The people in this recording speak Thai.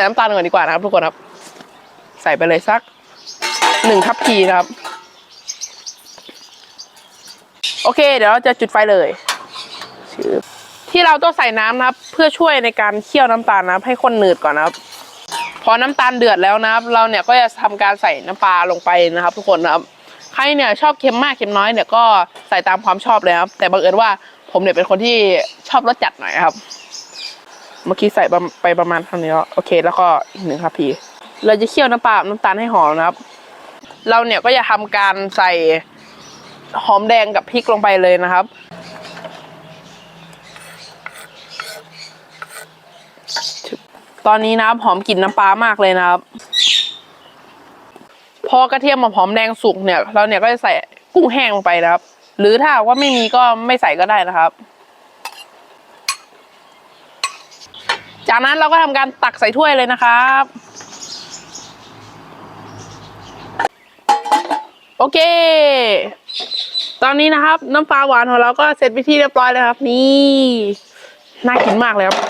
ส่น้ำตาลก่อนดีกว่านะครับ ทุกคนครับ ใส่ไปเลยสักหนึ่งทัพพีนะครับ โอเค เดี๋ยวเราจะจุดไฟเลย ที่เราต้องใส่น้ำนะครับ เพื่อช่วยในการเคี่ยวน้ำตาลนะครับ ให้ข้นหนืดก่อนนะครับ พอน้ำตาลเดือดแล้วนะครับ เราเนี่ยก็จะทำการใส่น้ำปลาลงไปนะครับ ทุกคนนะครับใครเนี่ยชอบเค็มมากเค็มน้อยเนี่ยก็ใส่ตามความชอบเลยครับ แต่บังเอิญว่าผมเนี่ยเป็นคนที่ชอบรสจัดหน่อยครับ เมื่อกี้ใส่ไปประมาณเท่านี้แล้วโอเค แล้วก็อีกหนึ่งครับพี่เราจะเคี่ยวน้ำปลาน้ำตาลให้หอมนะครับ เราเนี่ยก็จะทำการใส่หอมแดงกับพริกลงไปเลยนะครับ ตอนนี้นะครับหอมกลิ่นน้ำปลามากเลยนะครับ พอกระเทียมกับหอมแดงสุกเนี่ย เราเนี่ยก็จะใส่กุ้งแห้งลงไปนะครับ หรือถ้าว่าไม่มีก็ไม่ใส่ก็ได้นะครับ จากนั้นเราก็ทำการตักใส่ถ้วยเลยนะครับ โอเค ตอนนี้นะครับ น้ำปลาหวานของเราก็เสร็จไปที่เรียบร้อยแล้วครับ นี่ น่ากินมากเลยครับ